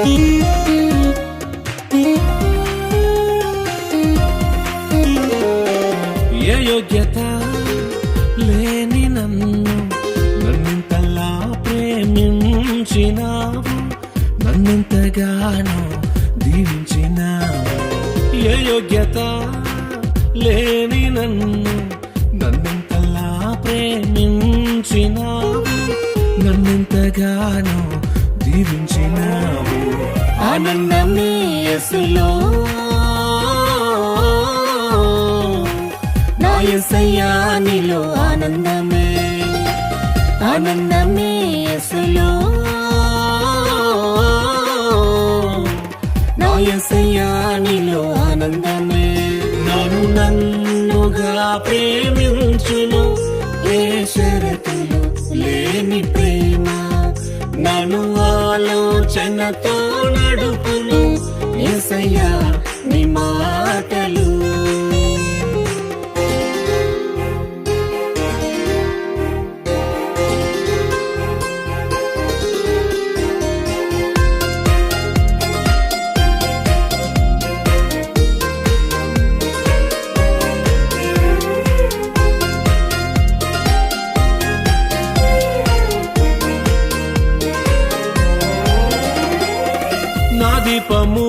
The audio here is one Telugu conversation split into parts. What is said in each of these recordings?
ఏ యోగ్యత లేని నన్ను నన్నింతలా ప్రేమించినావు నన్నింతగానో దీవించినావు. ఏ యోగ్యత లేని నన్ను నన్నింతలా ప్రేమించినావు. ఆనందమే యేసులో నా యేసయ్యా నీలో ఆనందమే. ఆనందమే యేసులో నా యేసయ్యా నీలో ఆనందమే. నన్ను నన్నుగా ప్రేమించును. ఏ షరతులు లేని ప్రేమ. నన్ను ఆలోచనతో యేసయ్యా నీ మాటలు. నా దీపము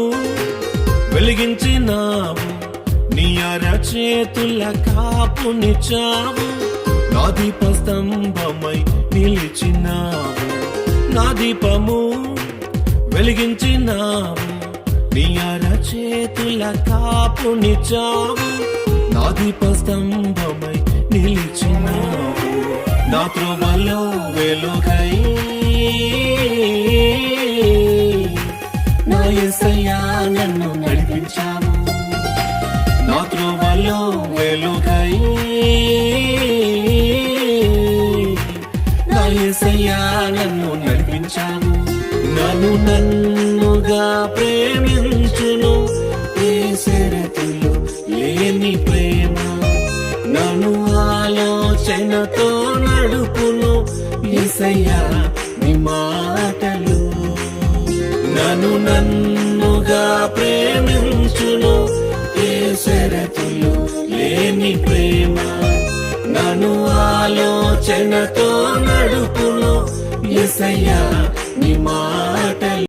వెలిగించినావు. నీ అర చేతుల కాపునిచ్చావు నా దీప స్తంభమై నిలిచినావు. నా దీపము వెలిగించినావు. నీ అర చేతుల కాపునిచ్చావు నా దీప స్తంభమై నిలిచినావు. నా త్రోవలో వెలుగై. నా యేసయ్యా వెలుగై. నా యేసయ్యా నన్ను నడిపించాను నన్ను నన్నుగా ప్రేమించును. ఏ షరతులు లేని ప్రేమ. నన్ను ఆలోచనతో నడుపును. యేసయ్యా నీ మాటలు. నన్ను నన్నుగా ప్రేమించును. ఏ షరతులు ఆలోచనతో నడుపును ఎసయ్యా నీ మాట